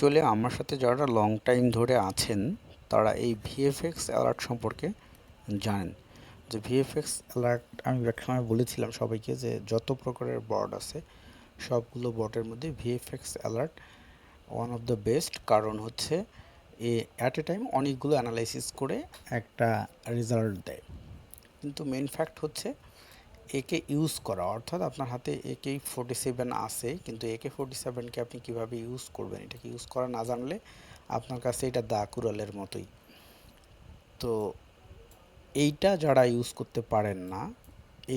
Actually আমার সাথে যারা লং টাইম ধরে আছেন, তারা এই ভিএফএক্স অ্যালার্ট সম্পর্কে জানেন। যে ভিএফএক্স অ্যালার্ট আমি একসময় বলেছিলাম সবাইকে যে যত প্রকারের বর্ড আছে, সবগুলো বটের মধ্যে VFX alert one of the best কারণ হচ্ছে এ অ্যাট এ টাইম অনেকগুলো অ্যানালাইসিস করে একটা রেজাল্ট দেয়। কিন্তু মেন ফ্যাক্ট হচ্ছে একে ইউজ করা, অর্থাৎ আপনার হাতে একে ফোর্টি সেভেন আছে, কিন্তু একে ফোর্টি সেভেনকে আপনি কীভাবে ইউজ করবেন? এটাকে ইউজ করা না জানলে আপনার কাছে এটা দা কুড়ালের মতোই। তো এইটা যারা ইউজ করতে পারেন না,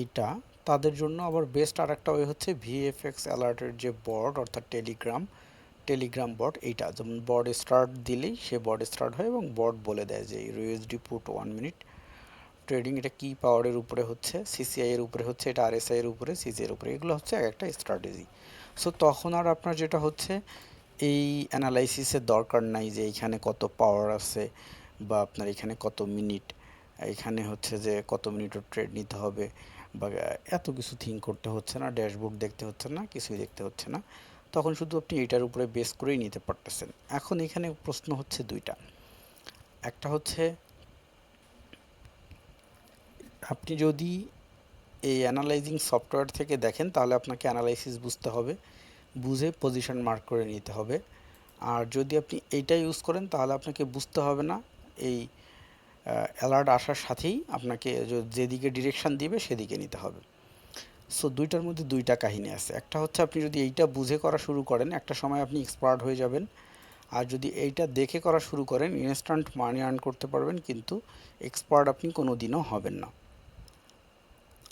এইটা তাদের জন্য আবার বেস্ট আর একটা ওয়ে হচ্ছে ভিএফএক্স অ্যালার্টের যে বোর্ড অর্থাৎ টেলিগ্রাম টেলিগ্রাম বট এইটা। যেমন বর্ড স্টার্ট দিলেই সে বর্ড স্টার্ট হয় এবং বর্ড বলে দেয় যে USD put one minute trading এটা কি পাওয়ারের উপরে হচ্ছে? সিসিআই এর উপরে হচ্ছে, এটা আরএসআই এর উপরে সিসি এর উপরে, এগুলো হচ্ছে এক একটা স্ট্র্যাটেজি সো তখন আর আপনার যেটা হচ্ছে, এই অ্যানালাইসিসের দরকার নাই যে এইখানে কত পাওয়ার আছে বা আপনার এখানে কত মিনিট এখানে হচ্ছে যে কত মিনিটের ট্রেড নিতে হবে বা এত কিছু থিঙ্ক করতে হচ্ছে না ড্যাশবোর্ড দেখতে হচ্ছে না, কিছুই দেখতে হচ্ছে না। তখন শুধু আপনি এটার উপরে বেস করেই নিতে পারতেছেন। এখন এখানে প্রশ্ন হচ্ছে দুইটা। একটা হচ্ছে আপনি যদি এই অ্যানালাইজিং সফটওয়্যার থেকে দেখেন, তাহলে আপনাকে অ্যানালাইসিস বুঝতে হবে। বুঝে পজিশন মার্ক করে নিতে হবে। আর যদি আপনি এইটা ইউজ করেন, তাহলে আপনাকে বুঝতে হবে না, এই অ্যালার্ট আসার সাথেই আপনাকে যেদিকে ডিরেকশান দিবে, সেদিকে নিতে হবে। সো দুইটার মধ্যে দুইটা কাহিনী আছে। একটা হচ্ছে আপনি যদি এইটা বুঝে করা শুরু করেন, একটা সময় আপনি এক্সপার্ট হয়ে যাবেন। আর যদি এইটা দেখে করা শুরু করেন ইনস্ট্যান্ট মানি আর্ন করতে পারবেন, কিন্তু এক্সপার্ট আপনি কোনো দিনও হবেন না।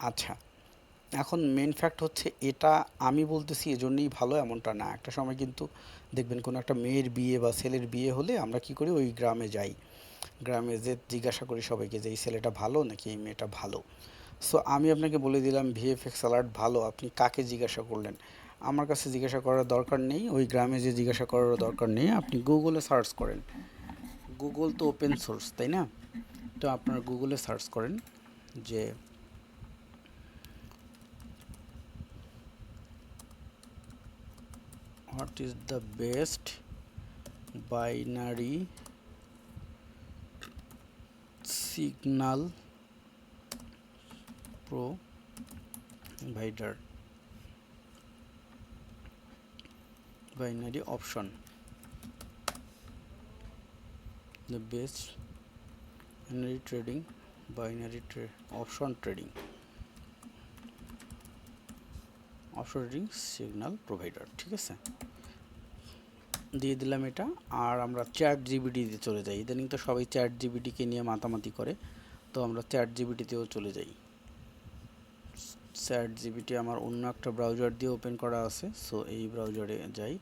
আচ্ছা এখন মেন ফ্যাক্ট হচ্ছে এটা আমি বলতেছি এজন্যই ভালো এমনটা না। একটা সময় কিন্তু দেখবেন কোনো একটা মেয়ের বিয়ে বা ছেলের বিয়ে হলে আমরা কি করি ওই গ্রামে যাই। গ্রামে যে জিজ্ঞাসা করি সবাইকে যে, এই ছেলেটা ভালো নাকি এই মেয়েটা ভালো? সো আমি আপনাকে বলে দিলাম ভিএফএক্স অ্যালার্ট ভালো, আপনি কাকে জিজ্ঞাসা করলেন? আমার কাছে জিজ্ঞাসা করার দরকার নেই, ওই গ্রামে যে জিজ্ঞাসা করার দরকার নেই, আপনি গুগলে সার্চ করেন। গুগল তো ওপেন সোর্স তাই না? তো আপনার গুগলে সার্চ করেন যে what is the best binary signal provider? Binary option. The best binary trading binary tra option trading option signal provider ঠিক আছে? দিয়ে দিলাম এটা, আর আমরা চ্যাট জিবিটিতে চলে যাই। ইদানিং তো সবাই চ্যাট জিবিটিকে নিয়ে মাতামাতি করে, তো আমরা চ্যাট জিবিটিতেও চলে যাই। চ্যাট জিবিটি আমার অন্য একটা ব্রাউজার দিয়ে ওপেন করা আছে সো এই ব্রাউজারে যাই।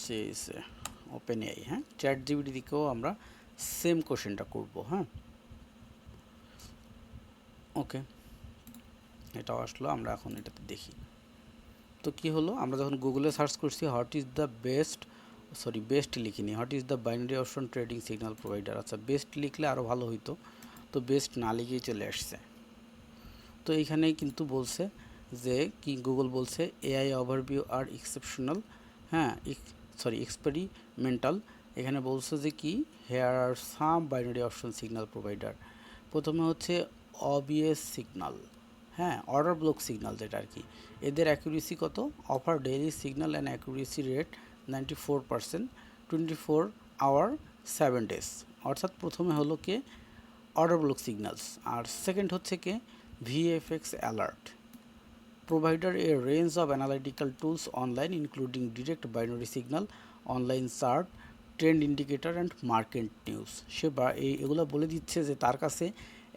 সে ওপেন এআই হ্যাঁ? চ্যাট জিবিটি দিকেও আমরা সেম কোশ্চেনটা করব হ্যাঁ? ওকে এটাও আসলো, আমরা এখন এটাতে দেখি। তো কি হলো? আমরা যখন গুগলে সার্চ করছি what is the best sorry best লিখিনি। What is the binary option trading signal provider আচ্ছা বেস্ট লিখলে আরও ভালো হইতো। তো বেস্ট না লিখেই চলে আসছে। তো এইখানেই কিন্তু বলছে যে, কি গুগল বলছে এআই ওভারভিউ আর এক্সেপশনাল হ্যাঁ সরি এক্সপেরিমেন্টাল এখানে বলছে যে কি here are some binary option signal provider প্রথমে হচ্ছে অবিএস সিগনাল হ্যাঁ অর্ডার ব্লক সিগনাল যেটা আর কি। এদের অ্যাকুরেসি কত? Offer daily signal and accuracy rate ninety four percent twenty four hour seven days অর্থাৎ প্রথমে হলো কে? অর্ডার ব্লক সিগনালস আর সেকেন্ড হচ্ছে কে? VFX alert provider a range of analytical tools online, including direct binary signal, online chart trend indicator and market news সে বা এই এগুলো বলে দিচ্ছে যে তার কাছে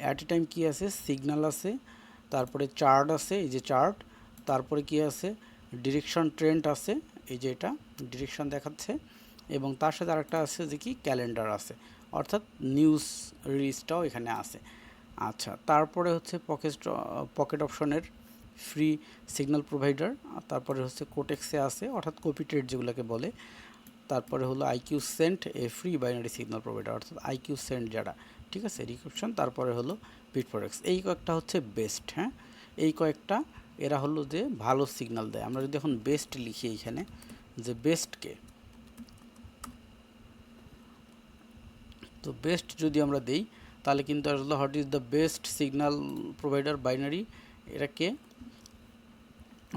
অ্যাট এ টাইম কী আছে? সিগনাল আছে। তারপরে চার্ট আছে, এই যে চার্ট। তারপরে কি আছে? ডিরেকশন ট্রেন্ড আছে, এই যে এটা ডিরেকশন দেখাচ্ছে। এবং তার সাথে আরেকটা আছে যে কি? ক্যালেন্ডার আছে। অর্থাৎ নিউজ রিলিজটাও এখানে আছে। আচ্ছা তারপরে হচ্ছে পকেট পকেট অপশনের ফ্রি সিগন্যাল প্রোভাইডার। তারপরে হচ্ছে কোটেক্সে আছে, অর্থাৎ কপি ট্রেড যেগুলোকে বলে। তারপরে হলো IQ cent, a free binary signal provider, অর্থাৎ আইকিউ সেন্ট যারা, ঠিক আছে? রিক্রিপশন। তারপরে হলো পিট প্রোডাক্টস এই কয়েকটা হচ্ছে বেস্ট হ্যাঁ? এই কয়েকটা, এরা হলো যে ভালো সিগন্যাল দেয়। আমরা যদি এখন বেস্ট লিখি এইখানে, যে বেস্টকে তো বেস্ট যদি আমরা দিই, তাহলে কিন্তু আসলে what is the best signal provider binary এটাকে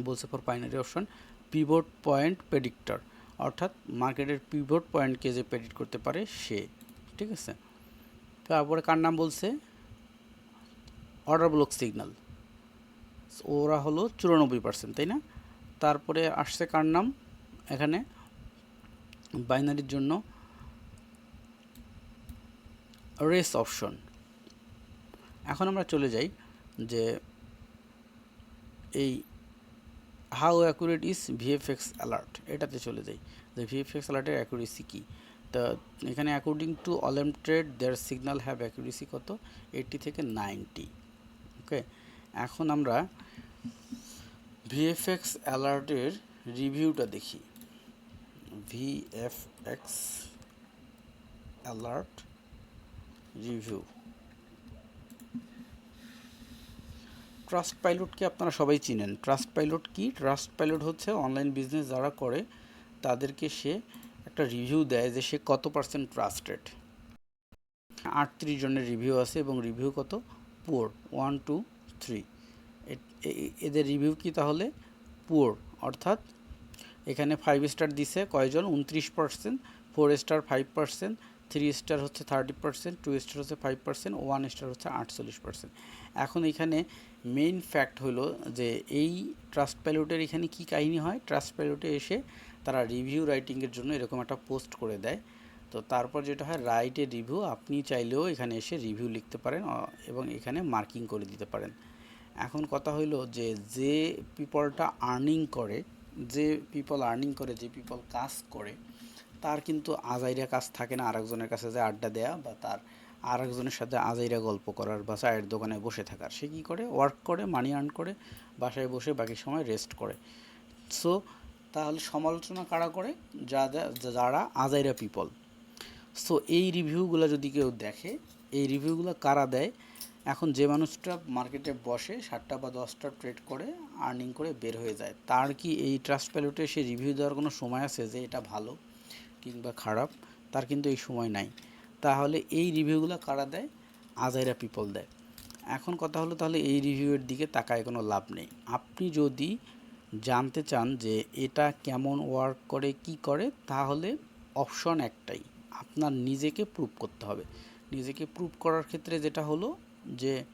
বলছে for binary option pivot point predictor অর্থাৎ মার্কেটের পিভট পয়েন্টকে যে প্রেডিক্ট করতে পারে সে, ঠিক আছে? তারপরে কার নাম বলছে? Order block signal. ওরা হলো চুরানব্বই পার্সেন্ট তাই না? তারপরে আসছে কার নাম? এখানে বাইনারির জন্য রেস অপশন। এখন আমরা চলে যাই যে এই how accurate is VFX alert? এটাতে চলে যাই যে ভিএফএক্স অ্যালার্টের অ্যাকুরেসি কী? তা এখানে according to Olymp their signal have accuracy কত? এইটটি থেকে নাইনটি ওকে, এখন আমরা ভিএফএক্স অ্যালার্টের রিভিউটা দেখি। VFX alert review. ট্রাস্ট পাইলটকে আপনারা সবাই চিনেন? ট্রাস্ট পাইলট কি? ট্রাস্ট পাইলট হচ্ছে অনলাইন বিজনেস যারা করে, তাদেরকে সে একটা রিভিউ দেয় যে সে কত পার্সেন্ট ট্রাস্টেড আটত্রিশ জনের রিভিউ আছে এবং রিভিউ কত? পুয়ার ওয়ান টু থ্রি এদের রিভিউ কি তাহলে? পুয়ার, অর্থাৎ এখানে ফাইভ স্টার দিছে কয়জন? উনত্রিশ percent four star five percent three star হচ্ছে থার্টি পার্সেন্ট টু স্টার হচ্ছে ফাইভ পার্সেন্ট ওয়ান স্টার হচ্ছে আটচল্লিশ পার্সেন্ট এখন এখানে মেইন ফ্যাক্ট হলো যে এই ট্রাস্ট প্যালোটের এখানে কি কাহিনী হয়? ট্রাস্ট প্যালোটে এসে তারা রিভিউ রাইটিংয়ের জন্য এরকম একটা পোস্ট করে দেয়। তো তারপর যেটা হয় রাইটের রিভিউ আপনি চাইলেও এখানে এসে রিভিউ লিখতে পারেন এবং এখানে মার্কিং করে দিতে পারেন। এখন কথা হইল যে যে পিপলটা আর্নিং করে, যে পিপল আর্নিং করে, যে পিপল কাজ করে, তার কিন্তু আজাইরা কাজ থাকে না, আরেকজনের কাছে যে আড্ডা দেয়া বা তার আরেকজনের সাথে আজাইরা গল্প করার বা চায়ের দোকানে বসে থাকার। সে কী করে? ওয়ার্ক করে মানি আর্ন করে, বাসায় বসে বাকি সময় রেস্ট করে। সো তাহলে সমালোচনা কারা করে? যারা যারা আজাইরা পিপল সো এই রিভিউগুলো যদি কেউ দেখে, এই রিভিউগুলো কারা দেয়? এখন যে মানুষটা মার্কেটে বসে, সাতটা বা দশটা ট্রেড করে আর্নিং করে বের হয়ে যায়, তার কি এই ট্রাস্ট প্যালোটে সে রিভিউ দেওয়ার কোনো সময় আছে যে এটা ভালো কিংবা খারাপ? তার কিন্তু এই সময় নাই। তাহলে এই রিভিউগুলো কারা দেয়? আজাইরা পিপল দেয়। এখন কথা হলো তাহলে এই রিভিউয়ের দিকে তাকায় কোনো লাভ নেই। আপনি যদি জানতে চান যে এটা কেমন ওয়ার্ক করে, কি করে, তাহলে অপশন একটাই। আপনার নিজেকে প্রুভ করতে হবে। নিজেকে প্রুভ করার ক্ষেত্রে যেটা হলো যে,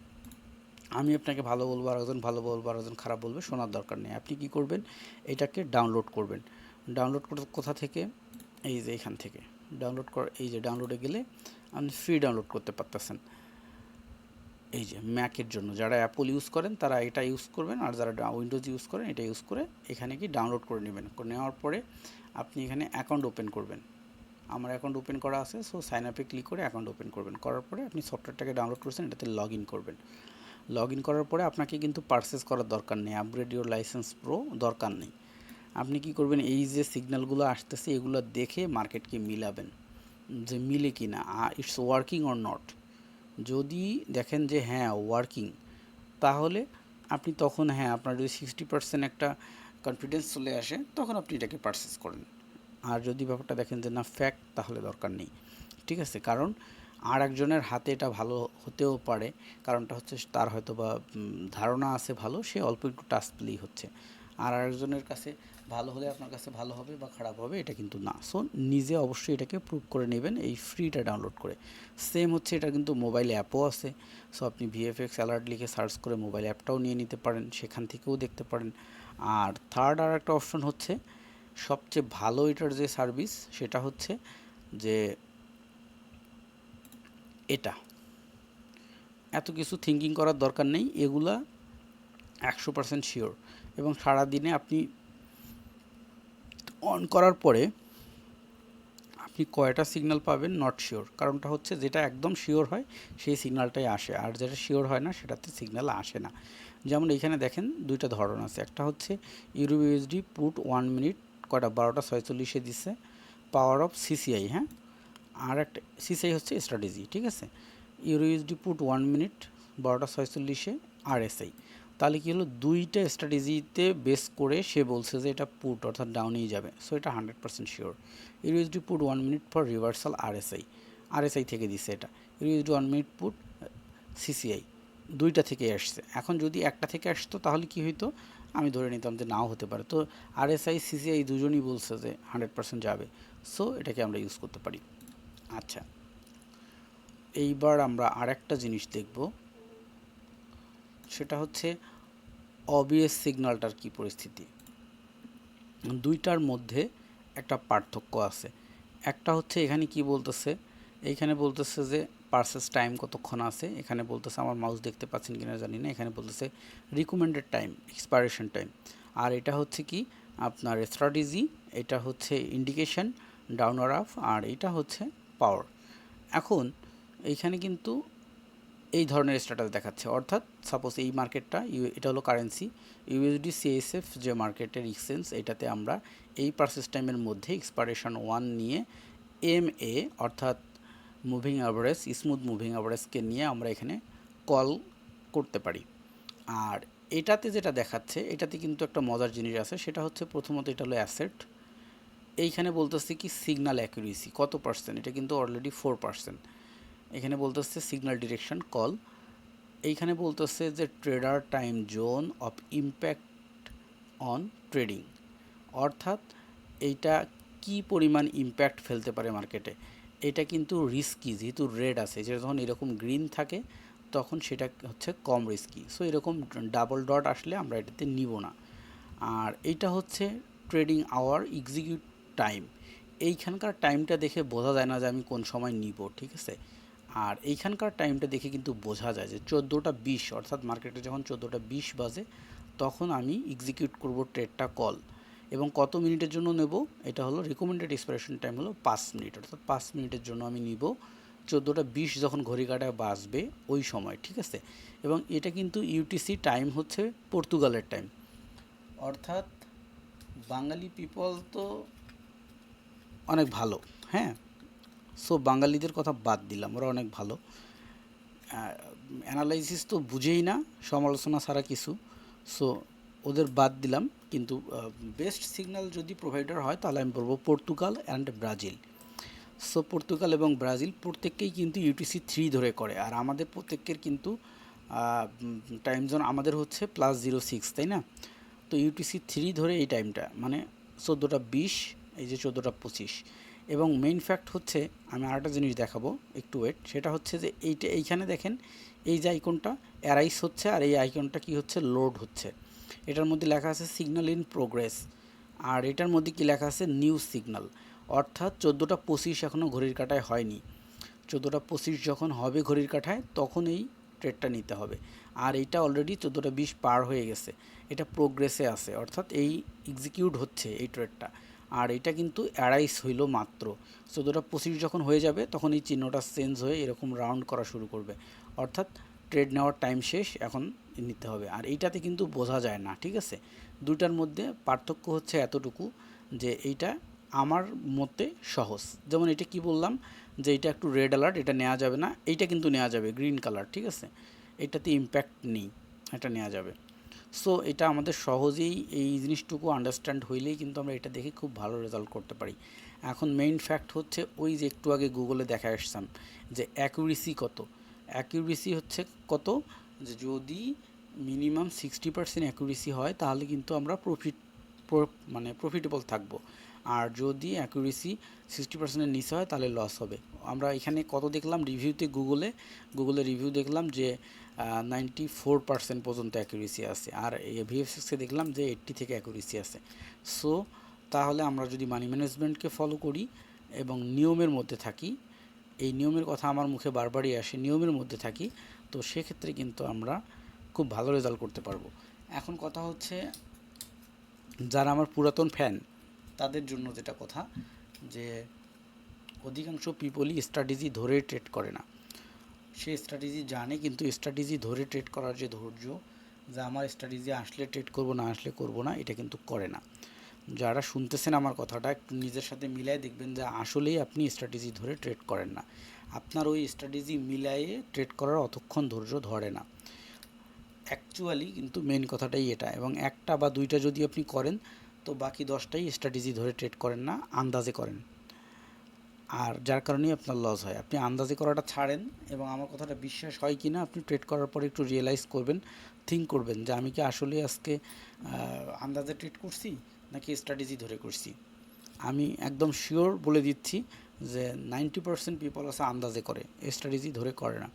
আমি আপনাকে ভালো বলব আর একজন ভালো বলব আর একজন খারাপ বলবে, শোনার দরকার নেই। আপনি কি করবেন? এটাকে ডাউনলোড করবেন। ডাউনলোড কোথা থেকে? এই যে এখান থেকে। ডাউনলোড কর, এই যে ডাউনলোডে গেলে আপনি ফ্রি ডাউনলোড করতে পারতেছেন। এই যে ম্যাকের জন্য। যারা অ্যাপল ইউজ করেন, তারা এটা ইউজ করবেন, আর যারা উইন্ডোজ ইউজ করেন, এটা ইউজ করে এখানে কি ডাউনলোড করে নেবেন। নেওয়ার পরে আপনি এখানে অ্যাকাউন্ট ওপেন করবেন। আমার অ্যাকাউন্ট ওপেন করা আছে সো সাইন আপে ক্লিক করে অ্যাকাউন্ট ওপেন করবেন। করার পরে আপনি সফটওয়্যারটাকে ডাউনলোড করেছেন, এটাতে লগ ইন করবেন। লগ ইন করার পরে আপনাকে কিন্তু পারচেস করার দরকার নেই আপগ্রেড ইউর লাইসেন্স প্রো দরকার নেই। আপনি কি করবেন, এই যে সিগন্যালগুলো আসতেছে, এগুলো দেখে মার্কেটকে মিলাবেন, যে মিলে কি না ইটস ওয়ার্কিং অর নট যদি দেখেন যে হ্যাঁ ওয়ার্কিং তাহলে আপনি তখন হ্যাঁ আপনার যদি সিক্সটি পার্সেন্ট একটা কনফিডেন্স চলে আসে, তখন আপনি এটাকে পারচেস করেন। আর যদি ব্যাপারটা দেখেন যে না ফ্যাক্ট তাহলে দরকার নেই। ঠিক আছে? কারণ আর একজনের হাতে এটা ভালো হতেও পারে। কারণটা হচ্ছে তার হয়তো বা ধারণা আছে ভালো, সে অল্প একটু টাচ প্লেই হচ্ছে। আর আরেকজনের কাছে ভালো হলে আপনার কাছে ভালো হবে বা খারাপ হবে, এটা কিন্তু না। সো নিজে অবশ্যই এটাকে প্রুভ করে নেবেন, এই ফ্রিটা ডাউনলোড করে। সেম হচ্ছে এটা কিন্তু মোবাইল অ্যাপও আছে। সো আপনি ভিএফএক্স অ্যালার্ট লিখে সার্চ করে মোবাইল অ্যাপটাও নিয়ে নিতে পারেন, সেখান থেকেও দেখতে পারেন। আর থার্ড আর একটা অপশন হচ্ছে সবচেয়ে ভালো এটার যে সার্ভিস সেটা হচ্ছে যে এটা। এত কিছু থিঙ্কিং করার দরকার নেই, এগুলা একশো পার্সেন্ট শিওর এবং সারাদিনে আপনি অন করার পরে আপনি কয়টা সিগন্যাল পাবেন নট শিওর কারণটা হচ্ছে যেটা একদম শিওর হয়, সেই সিগন্যালটাই আসে। আর যেটা শিওর হয় না, সেটাতে সিগন্যাল আসে না। যেমন এখানে দেখেন দুইটা ধরন আছে। একটা হচ্ছে euro USD put one minute কয়টা? বারোটা, ছয়চল্লিশে দিচ্ছে পাওয়ার অফ সিসিআই হ্যাঁ? আর একটা সিসিআই হচ্ছে স্ট্র্যাটেজি ঠিক আছে? Euro USD put one minute বারোটা, ছয়চল্লিশে আর এসআই তাহলে কী হলো? দুইটা স্ট্র্যাটেজিতে বেস করে সে বলছে যে এটা পুট অর্থাৎ ডাউনেই যাবে। সো এটা hundred percent sure USD put one minute for reversal R RSI RSI থেকে দিছে এটা। USD one minute put CCI দুইটা থেকে আসছে। এখন যদি একটা থেকে আসতো, তাহলে কি হইতো? আমি ধরে নিতাম যে নাও হতে পারে। তো আরএসআই সিসিআই দুজনই বলছে যে হান্ড্রেড পার্সেন্ট যাবে। সো এটাকে আমরা ইউজ করতে পারি। আচ্ছা। এইবার আমরা আরেকটা জিনিস দেখব। সেটা হচ্ছে অবিএস সিগন্যালটার কি পরিস্থিতি। দুইটার মধ্যে একটা পার্থক্য আছে। একটা হচ্ছে এখানে কি বলতেছে? এইখানে বলতেছে যে পার্সেস টাইম কতক্ষণ আছে? এখানে বলতেছে, আমার মাউস দেখতে পাচ্ছেন কিনা জানি না। এখানে বলতেছে রিকমেন্ডেড টাইম এক্সপায়ারেশন টাইম আর এটা হচ্ছে কি? আপনার স্ট্র্যাটেজি এটা হচ্ছে ইন্ডিকেশন ডাউন আর আপ আর এটা হচ্ছে পাওয়ার এখন এইখানে কিন্তু এই ধরনের স্ট্যাটাস দেখাচ্ছে। অর্থাৎ সাপোজ এই মার্কেটটা ইউ এটা হলো কারেন্সি ইউএসডি সিএসএফ যে মার্কেটের এক্সচেঞ্জ এটাতে আমরা এই পার্সেস টাইমের মধ্যে এক্সপারেশন ওয়ান নিয়ে এম এ অর্থাৎ মুভিং অ্যাভারেজ স্মুথ মুভিং অ্যাভারেজকে নিয়ে আমরা এখানে কল করতে পারি। আর এটাতে যেটা দেখাচ্ছে, এটাতে কিন্তু একটা মজার জিনিস আছে, সেটা হচ্ছে প্রথমত এটা হলো অ্যাসেট এইখানে বলতেছে কি সিগন্যাল অ্যাকুরেসি কত পার্সেন্ট এটা কিন্তু অলরেডি ফোর পার্সেন্ট এখানে বলতেছে সিগন্যাল ডিরেকশন কল এইখানে বলতেছে যে trader time zone of impact on trading অর্থাৎ এইটা কি পরিমাণ ইম্প্যাক্ট ফেলতে পারে মার্কেটে এটা কিন্তু রিস্কি যেহেতু রেড আছে যেটা যখন এরকম গ্রিন থাকে, তখন সেটা হচ্ছে কম রিস্কি সো এরকম ডাবল ডট আসলে আমরা এটাতে নিব না। আর এটা হচ্ছে ট্রেডিং আওয়ার এক্সিকিউট টাইম এইখানকার টাইমটা দেখে বোঝা যায় না যে আমি কোন সময় নিব, ঠিক আছে? আর এইখানকার টাইমটা দেখে কিন্তু বোঝা যায় যে চোদ্দোটা বিশ, অর্থাৎ মার্কেটে যখন চোদ্দোটা বিশ বাজে, তখন আমি এক্সিকিউট করব ট্রেডটা কল এবং কত মিনিটের জন্য নেব? এটা হলো রিকমেন্ডেড এক্সপারেশন টাইম হলো পাঁচ মিনিট। অর্থাৎ পাঁচ মিনিটের জন্য আমি নিব। চোদ্দোটা বিশ যখন ঘড়ি কাটায় বাজবে ওই সময়, ঠিক আছে? এবং এটা কিন্তু ইউটিসি টাইম হচ্ছে পর্তুগালের টাইম অর্থাৎ বাঙালি পিপল তো অনেক ভালো হ্যাঁ? সো বাঙালিদের কথা বাদ দিলাম, ওরা অনেক ভালো। অ্যানালাইসিস তো বুঝেই না, সমালোচনা ছাড়া কিছু। সো ওদের বাদ দিলাম, কিন্তু বেস্ট সিগন্যাল যদি প্রোভাইডার হয়, তাহলে আমি বলব Portugal and Brazil so Portugal এবং ব্রাজিল প্রত্যেককেই কিন্তু ইউটিসি থ্রি ধরে করে, আর আমাদের প্রত্যেকের কিন্তু টাইম জোন আমাদের হচ্ছে প্লাস জিরো সিক্স তাই না? তো ইউটিসি থ্রি ধরে এই টাইমটা মানে চোদ্দোটা বিশ, এই যে চোদ্দোটা পঁচিশ। এবং মেইন ফ্যাক্ট হচ্ছে, আমি আরেকটা জিনিস দেখাবো, একটু ওয়েট সেটা হচ্ছে যে এইটা, এইখানে দেখেন, এই যে আইকনটা অ্যারাইস হচ্ছে, আর এই আইকনটা কি হচ্ছে লোড হচ্ছে। এটার মধ্যে লেখা আছে সিগন্যাল ইন প্রোগ্রেস আর এটার মধ্যে কি লেখা আছে নিউ সিগন্যাল অর্থাৎ চোদ্দোটা পঁচিশ এখনও ঘড়ির কাটায় হয়নি। চোদ্দোটা পঁচিশ যখন হবে ঘড়ির কাঠায় তখন এই ট্রেডটা নিতে হবে। আর এটা অলরেডি চোদ্দোটা বিশ পার হয়ে গেছে। এটা প্রোগ্রেসে আছে, অর্থাৎ এই এক্সিকিউট হচ্ছে এই ট্রেডটা আর এটা কিন্তু অ্যারাইস হইল মাত্র। চোদ্দোটা পঁচিশ যখন হয়ে যাবে, তখন এই চিহ্নটা চেঞ্জ হয়ে এরকম রাউন্ড করা শুরু করবে। অর্থাৎ ট্রেড নেওয়ার টাইম শেষ, এখন নিতে হবে। আর এইটাতে কিন্তু বোঝা যায় না, ঠিক আছে? দুইটার মধ্যে পার্থক্য হচ্ছে এতটুকু যে এইটা আমার মতে সহজ। যেমন এটা কি বললাম? যে এটা একটু রেড অ্যালার্ট, এটা নেওয়া যাবে না, এইটা কিন্তু নেওয়া যাবে গ্রিন কালার, ঠিক আছে? এটাতে ইম্প্যাক্ট নেই, এটা নেওয়া যাবে। সো এটা আমাদের সহজেই এই জিনিসটুকু আন্ডারস্ট্যান্ড হইলেই কিন্তু আমরা এটা দেখে খুব ভালো রেজাল্ট করতে পারি। এখন মেইন ফ্যাক্ট হচ্ছে ওই যে একটু আগে গুগলে দেখা আসতাম যে অ্যাকুরেসি কত? অ্যাকুরেসি হচ্ছে কত? যে যদি মিনিমাম সিক্সটি পার্সেন্ট অ্যাকুরেসি হয়, তাহলে কিন্তু আমরা প্রফিট মানে প্রফিটেবল থাকব। আর যদি অ্যাকুরেসি সিক্সটি পার্সেন্টের নিচে হয়, তাহলে লস হবে। আমরা এখানে কত দেখলাম? রিভিউতে গুগলে গুগলে রিভিউ দেখলাম যে নাইনটি ফোর পার্সেন্ট পর্যন্ত অ্যাকুরেসি আছে। আর ভিএফসিক্সে দেখলাম যে এইট্টি থেকে অ্যাকুরেসি আছে। সো তাহলে আমরা যদি মানি ম্যানেজমেন্টকে ফলো করি এবং নিয়মের মধ্যে থাকি, এই নিয়মের কথা আমার মুখে বারবারই আসে, নিয়মের মধ্যে থাকি, তো সেক্ষেত্রে কিন্তু আমরা খুব ভালো রেজাল্ট করতে পারব। এখন কথা হচ্ছে, যারা আমার পুরাতন ফ্যান তাদের জন্য যেটা কথা, যে অধিকাংশ পিপলই স্ট্র্যাটেজি ধরে ট্রেড করে না। সে স্ট্র্যাটেজি জানে, কিন্তু স্ট্র্যাটেজি ধরে ট্রেড করার যে ধৈর্য, যে আমার স্ট্র্যাটেজি আসলে ট্রেড করব, না আসলে করব না, এটা কিন্তু করে না। যারা শুনতেছেন আমার কথাটা, একটু নিজের সাথে মিলাই দেখবেন যে আসলেই আপনি স্ট্র্যাটেজি ধরে ট্রেড করেন না। আপনার ওই স্ট্র্যাটেজি মিলাইয়ে ট্রেড করার অতক্ষণ ধৈর্য ধরে না। অ্যাকচুয়ালি কিন্তু মেন কথাটাই এটা এবং একটা বা দুইটা যদি আপনি করেন, তো বাকি দশটাই স্ট্র্যাটেজি ধরে ট্রেড করেন না, আন্দাজে করেন। আর যার কারণেই আপনার লস হয়। আপনি আন্দাজে করাটা ছাড়েন এবং আমার কথাটা বিশ্বাস হয় কি না, আপনি ট্রেড করার পরে একটু রিয়েলাইজ করবেন থিঙ্ক করবেন যে আমি কি আসলে আজকে আন্দাজে ট্রেড করছি, নাকি স্ট্র্যাটেজি ধরে করছি। আমি একদম শিওর বলে দিচ্ছি যে নাইনটি পার্সেন্ট পিপল আছে আন্দাজে করে স্ট্র্যাটেজি ধরে করে না।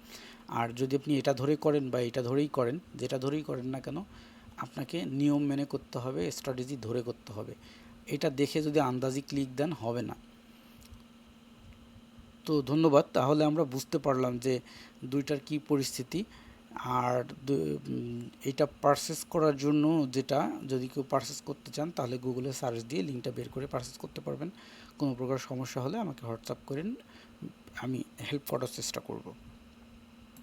আর যদি আপনি এটা ধরে করেন বা এটা ধরেই করেন, যেটা ধরেই করেন না কেন, আপনাকে নিয়ম মেনে করতে হবে স্ট্র্যাটেজি ধরে করতে হবে। এটা দেখে যদি আন্দাজি ক্লিক দেন, হবে না। তো ধন্যবাদ, তাহলে আমরা বুঝতে পারলাম যে দুইটার কি পরিস্থিতি। আর এটা পারচেস করার জন্য যেটা, যদি কেউ পারচেস করতে চান, তাহলে গুগলে সার্চ দিয়ে লিঙ্কটা বের করে পারচেস করতে পারবেন। কোনো প্রকার সমস্যা হলে আমাকে হোয়াটসঅ্যাপ করেন আমি হেল্প করার চেষ্টা করব।